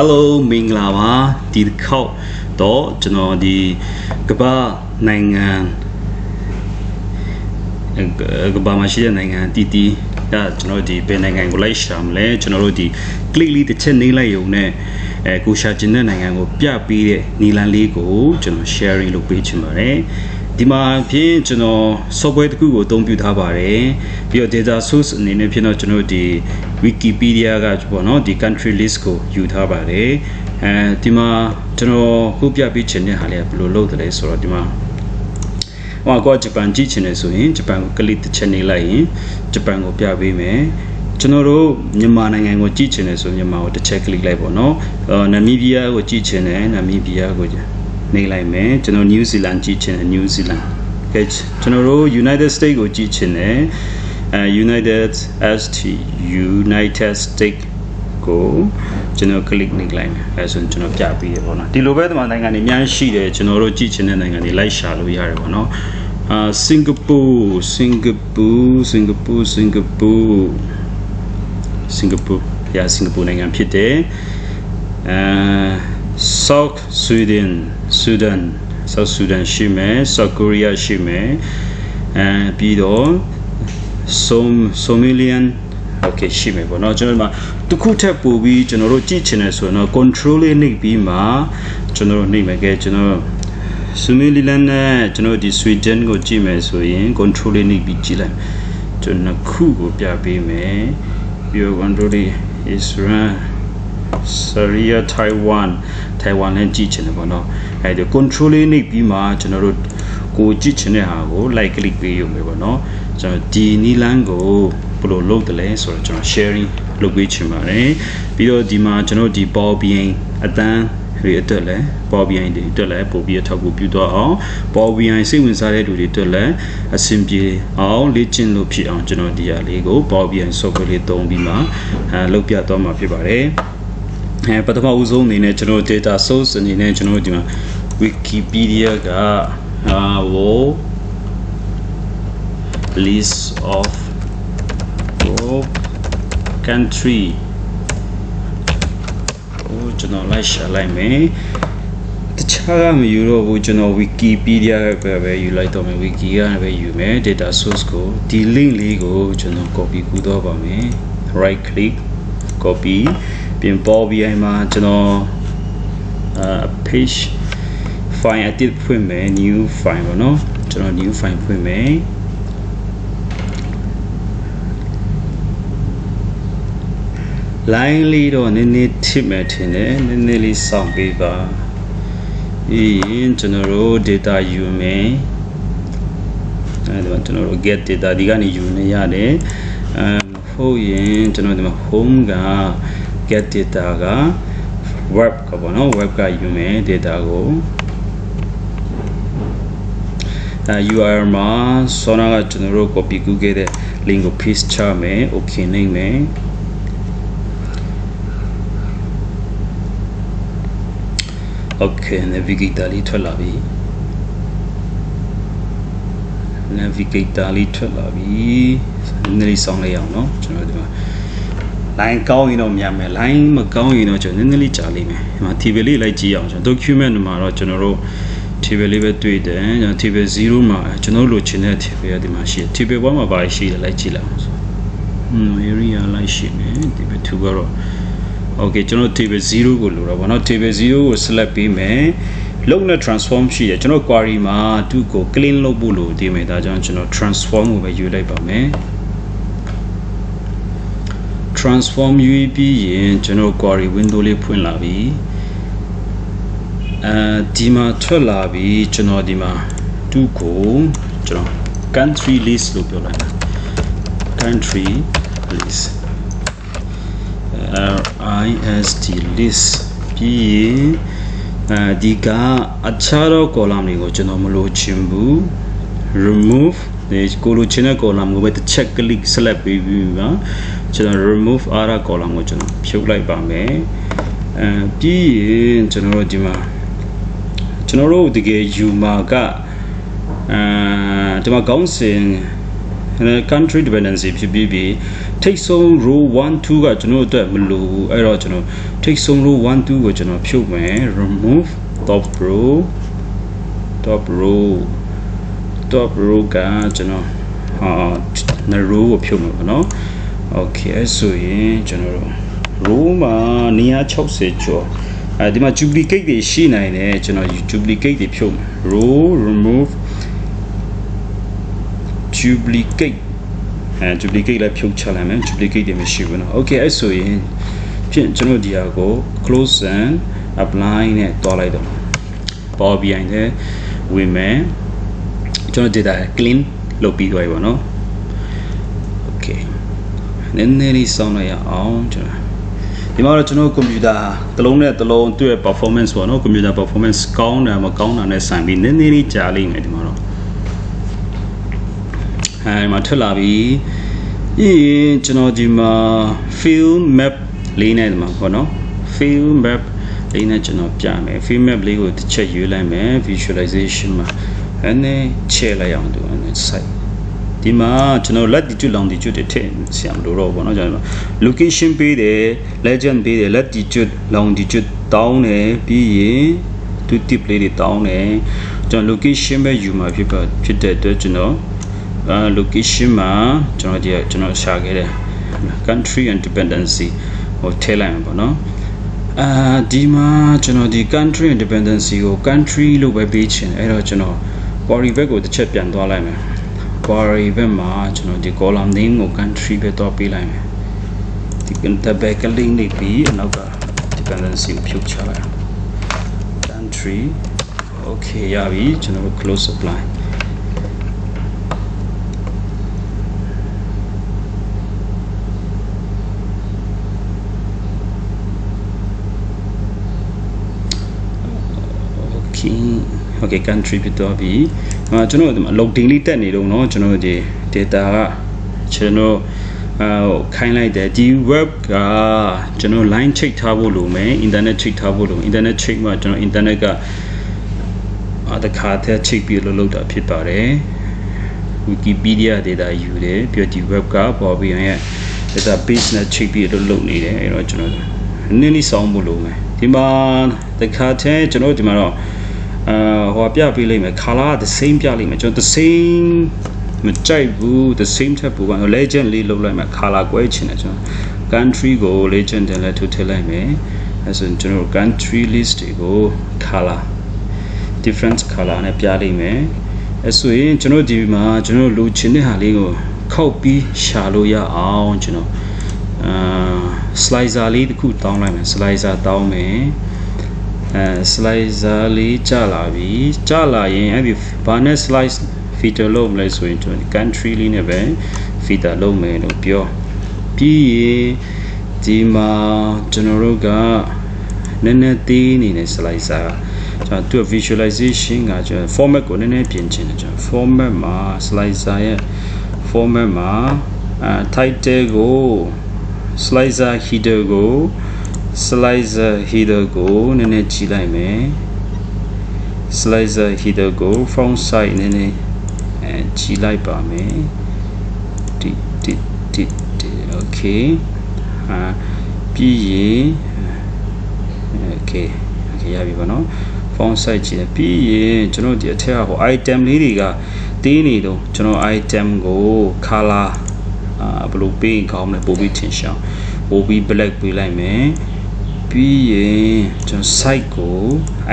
Hello မင်္ဂလာပါဒီတစ်ခေါက်တော့ကျွန်တော်ဒီကမ္ဘာနိုင်ငံအဲကမ္ဘာမှာရှိတဲ့နိုင်ငံတီတီဒါကျွန်တော်ဒီဘယ်နိုင်ငံကိုလိုက်ရှာမလဲကျွန်တော်တို့ဒီ click လေးတစ်ချက်နှိမ့်လိုက်ရုံနဲ့အဲကိုရှာကျင်တဲ့နိုင်ငံကိုပြပေးတဲ့နီလန်လေးကိုကျွန်တော် sharing လုပ်ပေးချင်ပါတယ် ဒီမှာဖြင့်ကျွန်တော် software တစ်ခုကိုအသုံးပြုထားပါတယ်ပြီးတော့ data source အနေနဲ့ဖြစ်တော့ကျွန်တော်ဒီ Wikipedia ကပေါ့နော်ဒီ country list ကိုယူထားပါတယ်အဲဒီမှာကျွန်တော်ခုပြပေးချင်တဲ့ဟာလေးကဘယ်လိုလုပ်တယ်လဲဆိုတော့ဒီမှာဟိုကဂျပန်ကြည့်ချင်တယ်ဆိုရင်ဂျပန်ကိုကလစ်တစ်ချက်နေလိုက်ရင်ဂျပန်ကိုပြပေးမယ်ကျွန်တော်တို့မြန်မာနိုင်ငံကိုကြည့်ချင်တယ်ဆိုမြန်မာကိုတစ်ချက်ကလစ်လိုက်ပေါ့နော်အော်နမီးဘီးယားကိုကြည့်ချင်တယ်နမီးဘီးယားကို နေလိုက်မယ်ကျွန်တော် New Zealand ကြည့်ချင်တယ် New Zealand ကဲကျွန်တော်တို့ United States ကိုကြည့်ချင်တယ်အဲ United ST United States ကိုကျွန်တော် click နေလိုက်မယ်အဲဆိုရင်ကျွန်တော်ပြပေးရပေါ့နော်ဒီလိုပဲဒီမှာနိုင်ငံတွေအများကြီးရှိတယ်ကျွန်တော်တို့ကြည့်ချင်တဲ့နိုင်ငံတွေလိုက်ရှာလို့ရတယ်ပေါ့နော်အာစင်ကာပူစင်ကာပူစင်ကာပူစင်ကာပူစင်ကာပူရာစင်ကာပူနိုင်ငံဖြစ်တယ်အဲ South Sweden Sudan South Sudan ရှိမယ် South Korea ရှိမယ်အဲပြီးတော့ Som Somalian okay ရှိမယ်ပေါ့เนาะကျွန်တော်ဒီမှာတစ်ခုထပ်ပို့ပြီးကျွန်တော်တို့ကြည့်ချင်တယ်ဆိုရင်တော့ control လေးနှိပ်ပြီးမှကျွန်တော်တို့နှိပ်မယ်ကဲကျွန်တော် Somaliland နဲ့ကျွန်တော်ဒီ Sweden ကိုကြည့်မယ်ဆိုရင် control လေးနှိပ်ပြီးကြည့်လိုက်ကျွန်တော်ခုကိုပြပေးမယ်ပြီးတော့ control လေး Israel Syria Taiwan Taiwan နဲ့ကြည့်ချင်တယ်ပေါ့နော်အဲဒီ control လေးနှိပ်ပြီးမှကျွန်တော်တို့ကိုကြည့်ချင်တဲ့ဟာကို like click ပေးရုံပဲပေါ့နော်ကျွန်တော်ဒီနီလန်းကိုဘယ်လိုလုပ်တယ်လဲဆိုတော့ကျွန်တော် sharing လုပ်ပေးချင်ပါတယ်ပြီးတော့ဒီမှာကျွန်တော်ဒီ Power BI အတန်းတွေအတွက်လည်း Power BI တွေအတွက်လည်းပို့ပြီးအထောက်အကူပြုတော့အောင် Power BI စိတ်ဝင်စားတဲ့လူတွေအတွက်လည်းအဆင်ပြေအောင်လေ့ကျင့်လို့ဖြစ်အောင်ကျွန်တော်ဒီဟာလေးကို Power BI software လေးသုံးပြီးမှအဲလုပ်ပြသွားမှာဖြစ်ပါတယ် အဲပထမဦးဆုံးအနေနဲ့ကျွန်တော် data source အနေနဲ့ကျွန်တော်ဒီမှာ Wikipedia ကအာဝ list of of country ဟိုကျွန်တော်လိုက်ရှာလိုက်မယ်တခြားကမယူတော့ဘူးကျွန်တော် Wikipedia ပဲပဲယူလိုက်တော့မယ် Wiki ကပဲယူမယ် data source ကိုဒီ link လေးကိုကျွန်တော် copy ကူးတော့ပါမယ် right click copy ပြင်ပေါ် BI မှာကျွန်တော်အာ page file edit ဖွင့်မယ် new file ပေါ့နော်ကျွန်တော် new file ဖွင့်မယ် line လေးတော့နည်းနည်းထစ်မယ်ထင်တယ်နည်းနည်းလေးစောင့်ပေးပါအေးရင်ကျွန်တော်တို့ data ယူမယ်အဲဒီမှာကျွန်တော်တို့ get data ဒီကနေယူနေရတယ်အမ်ဟုတ်ရင်ကျွန်တော်ဒီမှာ home က get data က web ကပေါ့နော် web ကယူမယ် data ကိုအဲ URL မှာ Sona ကကျွန်တော်တို့ copy ကူးခဲ့တဲ့ link ကို paste ချမယ် okay နိုင်မယ် Okay navigator လေးထွက်လာပြီ navigator လေးထွက်လာပြီနည်းနည်းစောင်းလိုက်အောင်เนาะကျွန်တော်ဒီမှာ line ကောင်းရင်တော့မြန်မယ် line မကောင်းရင်တော့ကျွန်တော်နည်းနည်းလေးကြာလိမ့်မယ်ဒီမှာ table လေးလိုက်ကြည့်အောင်ကျွန်တော် document မှာတော့ကျွန်တော်တို့ table လေးပဲတွေ့တယ်ကျွန်တော် table 0မှာကျွန်တော်လိုချင်တဲ့ table ကဒီမှာရှိတယ် table 1မှာပါရှိတယ်လိုက်ကြည့်လိုက်အောင်ဆို hmm area လိုက်ရှိမယ် table 2ကတော့ okay ကျွန်တော် table 0ကိုလိုတော့ဗောနော် table 0ကို select ပေးမယ်လုံးနဲ့ transform ရှိတယ်ကျွန်တော် query မှာသူ့ကို clean လုပ်ဖို့လိုသေးမယ်ဒါကြောင့်ကျွန်တော် transform ကိုပဲယူလိုက်ပါမယ် transform ယူပြီးရင်ကျွန်တော် query window လေးဖွင့်လာပြီအဲဒီမှာထွက်လာပြီကျွန်တော်ဒီမှာသူ့ကိုကျွန်တော် country list လို့ပြောလိုက်တာ country list RISD list ပြီးရင်အဲဒီကအခြားသော column တွေကိုကျွန်တော်မလိုချင်ဘူး remove ဒီကိုလိုချင်တဲ့ column ကိုပဲတစ်ချက် click select ပေးပြီးပါ ကျွန်တော် remove other column ကိုကျွန်တော်ဖြုတ်လိုက်ပါမယ်အဲပြီးရင်ကျွန်တော်တို့ဒီမှာကျွန်တော်တို့တကယ်ယူမှာကအဲဒီမှာကောင်းစင်အဲ country dependency ဖြစ်ပြီးပြီးထိတ်ဆုံး row 1 2ကကျွန်တော်အတွက်မလိုဘူးအဲ့တော့ကျွန်တော်ထိတ်ဆုံး row 1 2ကိုကျွန်တော်ဖြုတ်မယ် remove top row top row top row ကကျွန်တော်ဟာန row ကိုဖြုတ်မှာပေါ့နော် okay အဲ့ဆိုရင်ကျွန်တော်တို့ row မှာ160ကျော်အဲဒီမှာ duplicate တွေရှိနိုင်တယ်ကျွန်တော် duplicate တွေဖြုတ်မယ် row remove duplicate အဲ duplicate လည်းဖြုတ်ချလိုက်မယ် duplicate တွေမရှိဘူးเนาะ okay အဲ့ဆိုရင်ဖြင့်ကျွန်တော်ဒီဟာကို close and apply နဲ့တွားလိုက်တော့ Power BI နဲ့ဝင်မယ်ကျွန်တော် data clean လုပ်ပြီးသွားပြီပေါ့เนาะ okay နည်းနည်းလေးစောင့်လိုက်ရအောင်ကျွန်တော်ဒီမှာတော့ကျွန်တော်ကွန်ပျူတာတစ်လုံးနဲ့တစ်လုံးသူ့ရဲ့ performance ပေါ့နော်ကွန်ပျူတာ performance ကောင်းတယ်မကောင်းတာနဲ့ဆိုင်ပြီးနည်းနည်းလေးကြာလိမ့်မယ်ဒီမှာတော့အဲဒီမှာထွက်လာပြီပြီးရင်ကျွန်တော်ဒီမှာ field map လေးနဲ့ဒီမှာပေါ့နော် field map လေးနဲ့ကျွန်တော်ပြမယ် field map လေးကိုတစ်ချက်ရွေးလိုက်မယ် visualization မှာအဲနဲ့ချဲလိုက်အောင်သူအဲနဲ့ site ဒီမှာကျွန်တော် latitude longitude တွေထည့်ဆရာမလို့တော့ဘောနော်ကျွန်တော် location ပေးတယ် legend ပေးတယ် latitude longitude တောင်းတယ်ပြီးရင်သူ tip လေးတွေတောင်းတယ်ကျွန်တော် location ပဲယူမှာဖြစ်ပါဖြစ်တဲ့အတွက်ကျွန်တော်အာ location မှာကျွန်တော်ဒီကျွန်တော်ရှာခဲ့တယ် country and dependency ဟိုထည့်လိုက်မှာပေါ့နော်အာဒီမှာကျွန်တော်ဒီ country and dependency ကို country လို့ပဲပေးချင်တယ်အဲ့တော့ကျွန်တော် body bag ကိုတစ်ချက်ပြန်သွားလိုက်မယ် query ဘက်မှာကျွန်တော်ဒီ column name ကို country ပဲတော့ပေးလိုက်မယ်ဒီ tab က link နေပြီးအနောက်က dependency ကိုဖြုတ်ချလိုက် country okay ရပြီကျွန်တော်တို့ close apply okay country ဖြစ်သွားပြီ။အာကျွန်တော်ဒီမှာ loading လေးတက်နေတော့เนาะကျွန်တော်ဒီ data ကကျွန်တော်အာခိုင်းလိုက်တယ်ဒီ web ကကျွန်တော် line ချိတ်ထားဖို့လိုမယ် internet ချိတ်ထားဖို့လို internet ချိတ်မှာကျွန်တော် internet ကအာတခါတည်းချိတ်ပြီးလို့လုပ်တာဖြစ်ပါတယ် Wikipedia data ယူတယ်ပြီးတော့ဒီ web ကပေါ်ပြီးရင် database နဲ့ချိတ်ပြီးလို့လုပ်နေတယ်အဲ့တော့ကျွန်တော်နည်းနည်းစောင်းဖို့လိုမယ်ဒီမှာတခါတည်းကျွန်တော်ဒီမှာတော့ အာဟိုပြပေးလိုက်မယ် color က the same ပြလိုက်မယ်ကျွန်တော် the same မကြိုက်ဘူး the same ထက်ပိုက legend လေးလုပ်လိုက်မယ် color ကွဲချင်တယ်ကျွန်တော် country ကို legend တင်လဲထုတ်ထည့်လိုက်မယ်အဲဆိုရင်ကျွန်တော် country list တွေကို color different color နဲ့ပြလိုက်မယ်အဲဆိုရင်ကျွန်တော်ဒီမှာကျွန်တော်လိုချင်တဲ့ဟာလေးကိုခောက်ပြီးရှာလို့ရအောင်ကျွန်တော်အာ slicer လေးတစ်ခုတောင်းလိုက်မယ် slicer တောင်းမယ် အဲ slicer လေးကြာလာပြီကြာလာရင်အဲ့ဒီဘာနဲ့ slice feeder လုပ်မလဲဆိုရင်ကျွန်တော် country လေးနဲ့ပဲ feeder လုပ်မယ်လို့ပြောပြီးရင်ဒီမှာကျွန်တော်တို့ကနည်းနည်းသေးနေတဲ့ slicer ကျွန်တော်သူ visualization ကကျွန်တော် format ကိုနည်းနည်းပြင်ချင်တယ်ကျွန်တော် format မှာ slicer ရဲ့ format မှာအဲ title ကို slicer header ကို slicer header ကိုနည်းနည်းကြည့်လိုက်မယ် slicer header ကို front side နည်းနည်းအဲကြည့်လိုက်ပါမယ်ဒီဒီဒီဒီ okay ဟာပြီးရင် okay okay ရပြီပေါ့နော် font size ကြည့်တယ်ပြီးရင်ကျွန်တော်ဒီအထက်ကဟို item လေးတွေကတင်းနေတော့ကျွန်တော် item ကို color အာဘယ်လိုပေးကောင်းမလဲပို့ပြီးထင်ရှားပို့ပြီး black ပေးလိုက်မယ် ပြီးရင်ကျွန်တော် site ကို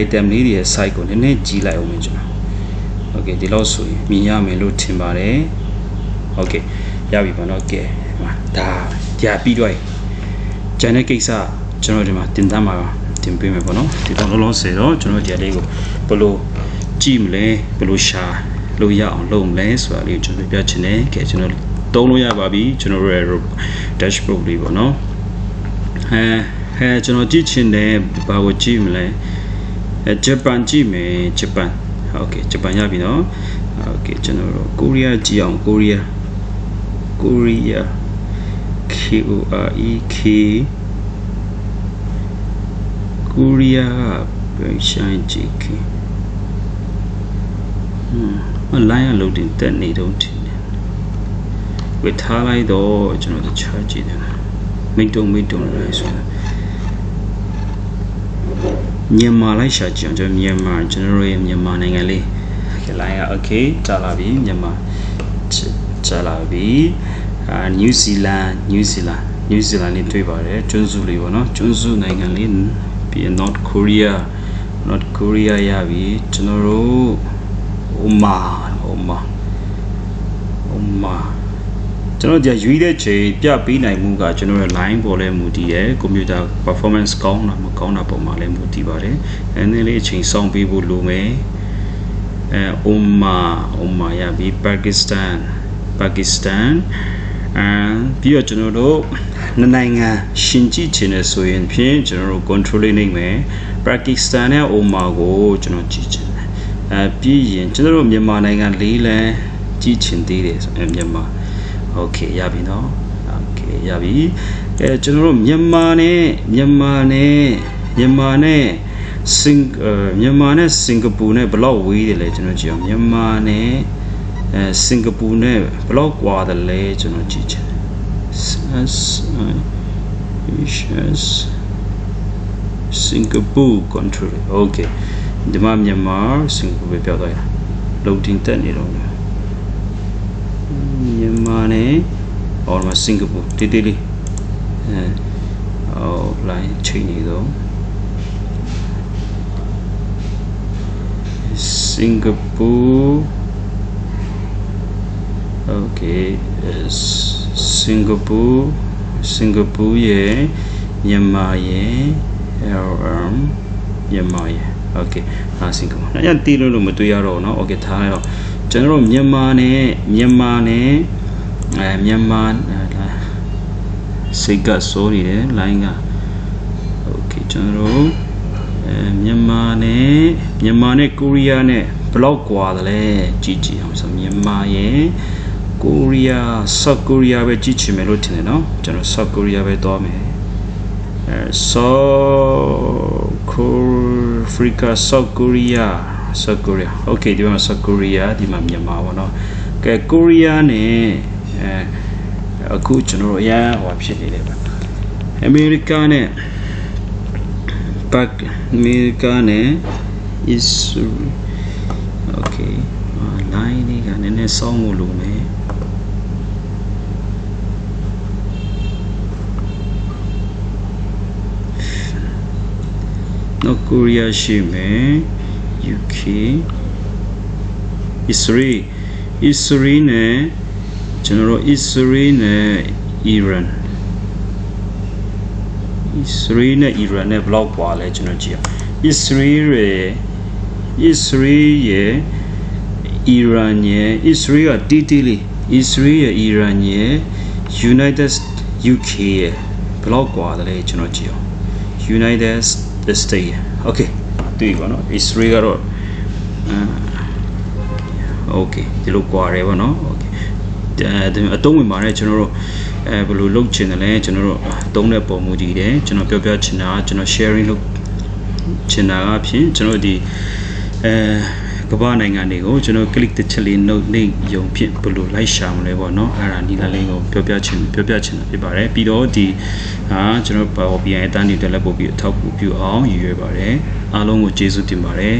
item လေးတွေရဲ့ site ကိုနည်းနည်းကြီးလိုက်အောင်မယ်ကျွန်တော် okay ဒီလောက်ဆိုရင်မြင်ရမယ်လို့ထင်ပါတယ် okay ရပြီပေါ့နော်ကဲဒါဒါပြီးတော့ကျန်တဲ့ကိစ္စကျွန်တော်ဒီမှာတင်သားမှာတင်ပေးမယ်ပေါ့နော်ဒီတော့လုံးလုံးဆယ်တော့ကျွန်တော်ဒီအလေးကိုဘယ်လိုကြည့်မလဲဘယ်လိုရှာလို့ရအောင်လုပ်မလဲဆိုတာလေးကိုကျွန်တော်ပြချင်တယ်ကဲကျွန်တော်တုံးလို့ရပါပြီကျွန်တော်ရဲ့ dashboard လေးပေါ့နော်အဲ အဲကျွန်တော်ကြည့်ချင်တယ်ဘာကိုကြည့်မလဲအဲဂျပန်ကြည့်မယ်ဂျပန်โอเคဂျပန်ရပြီနော်โอเคကျွန်တော်တို့ကိုရီးယားကြည့်အောင်ကိုရီးယားကိုရီးယား K O R E K ကိုရီးယားကပြန်ဆိုင်ကြည့်ခင်ဟွန်းအလိုင်းအလုပ်တင်တက်နေတော့ထင်တယ် ဝေထားလိုက်တော့ကျွန်တော်တခြားကြည့်တယ်မိတ်တုံမိတ်တုံလည်းဆိုရင် မြန်မာလိုက်ရှာကြည့်အောင်ကျွန်တော်မြန်မာကျွန်တော်ရဲ့မြန်မာနိုင်ငံလေးကလိုင်းက okay ကြာလာပြီမြန်မာကြာလာပြီအာနယူးဇီလန်နယူးဇီလန်နယူးဇီလန်လေးတွေ့ပါတယ်ကျွန်းစုလေးပေါ့နော်ကျွန်းစုနိုင်ငံလေးပြီး North Korea North Korea ရပြီကျွန်တော်တို့ Oman Oman Oman ကျွန်တော်ကြာရွေးတဲ့ချိန်ပြပေးနိုင်မှုကကျွန်တော်ရဲ့ line ပေါ်လဲမူတည်ရယ် computer performance ကောင်းတာမကောင်းတာပုံမှာလဲမူတည်ပါတယ်အဲနည်းလေးအချိန်စောင့်ပေးဖို့လိုမယ်အဲ Oman Oman ရပြီ Pakistan Pakistan အမ်ပြီးတော့ကျွန်တော်တို့နှစ်နိုင်ငံရှင်ကြည့်ချင်တယ်ဆိုရင်ဖြင့်ကျွန်တော်တို့ control လေးနိုင်မယ် Pakistan နဲ့ Oman ကိုကျွန်တော်ကြည့်ချင်တယ်အဲပြီးရင်ကျွန်တော်တို့မြန်မာနိုင်ငံလေးလံကြည့်ချင်သေးတယ်ဆိုရင်မြန်မာ okay ရပြီနော် okay ရပြီအဲကျွန်တော်တို့မြန်မာနဲ့မြန်မာနဲ့မြန်မာနဲ့စင်မြန်မာနဲ့စင်ကာပူနဲ့ဘယ်လောက်ဝေးတယ်လဲကျွန်တော်ကြည့်အောင်မြန်မာနဲ့အဲစင်ကာပူနဲ့ဘယ်လောက်ကွာတယ်လဲကျွန်တော်ကြည့်ချင် S Asia Singapore country okay ဒီမှာမြန်မာစင်ကာပူပဲပြောသွားရ loading တက်နေတော့ မြန်မာနဲ့ဟောမှာစင်ကာပူတိတိလေးအဲဟော line ချိန်နေတော့စင်ကာပူ okay Singapore Singapore ရဲ့မြန်မာရဲ့ LM မြန်မာရဲ့ okay ဟာစင်ကာပူ။အဲ့တီးလို့လို့မတွေ့ရတော့ဘူးเนาะ okay ထားရတော့ ကျွန်တော်တို့မြန်မာနဲ့မြန်မာနဲ့အဲမြန်မာစိတ်ကစိုးနေတယ် line က okay ကျွန်တော်တို့အဲမြန်မာနဲ့မြန်မာနဲ့ကိုရီးယားနဲ့ဘယ်လောက်ကွာသလဲကြည့်ကြည့်အောင်ဆိုမြန်မာရဲ့ကိုရီးယားဆော့ကိုရီးယားပဲကြည့်ချင်မယ်လို့ထင်တယ်နော်ကျွန်တော်ဆော့ကိုရီးယားပဲသွားမယ်အဲဆော့ကိုဖရီကာဆော့ကိုရီးယား South Korea okay ဒီမှာ South Korea ဒီမှာမြန်မာပေါ့နော်ကဲ Korea နဲ့အဲအခုကျွန်တော်တို့အရန်ဟောဖြစ်နေတယ်ဗျ America နဲ့ Pak America နဲ့ is okay လိုင်းလေးကနည်းနည်းစောင်းဖို့လိုမယ်နော်ကိုရီးယားရှိမယ် UK Israel Israel နဲ့ကျွန်တော်တို့ Israel နဲ့ Iran Israel နဲ့ Iran နဲ့ဘယ်လောက်ပွာလဲကျွန်တော်ကြည့်အောင် Israel ရယ် Israel ရယ် Iran ရယ် Israel ကတီးတီးလေး Israel ရယ် Iran ရယ် United UK ရယ်ဘယ်လောက်ကွာတယ်လဲကျွန်တော်ကြည့်အောင် United States okay တွေ့ပါနော် Israel ကတော့အာ okay ဒီလိုကွာတယ်ပေါ့နော် okay အဲအတုံးဝင်ပါတယ်ကျွန်တော်တို့အဲဘယ်လိုလုပ်ချင်တယ်လဲကျွန်တော်တို့အတုံးတဲ့ပုံမူကြည့်တယ်ကျွန်တော်ပြောပြချင်တာကျွန်တော် sharing လုပ်ချင်တာကဖြင့်ကျွန်တော်ဒီအဲ ကမ္ဘာနိုင်ငံတွေကိုကျွန်တော် click တစ်ချက်လေး note နေရုံဖြင့်ဘယ်လိုလိုက်ရှာမလဲပေါ့နော်အဲ့ဒါနီလာလေးကိုပြောပြချင်ပြောပြချင်တာဖြစ်ပါတယ်ပြီးတော့ဒီဟာကျွန်တော် Power BI အတန်းတွေတက်လက်ပို့ပြီးအထောက်အကူပြုအောင်ရည်ရွယ်ပါတယ်အားလုံးကိုကျေးဇူးတင်ပါတယ်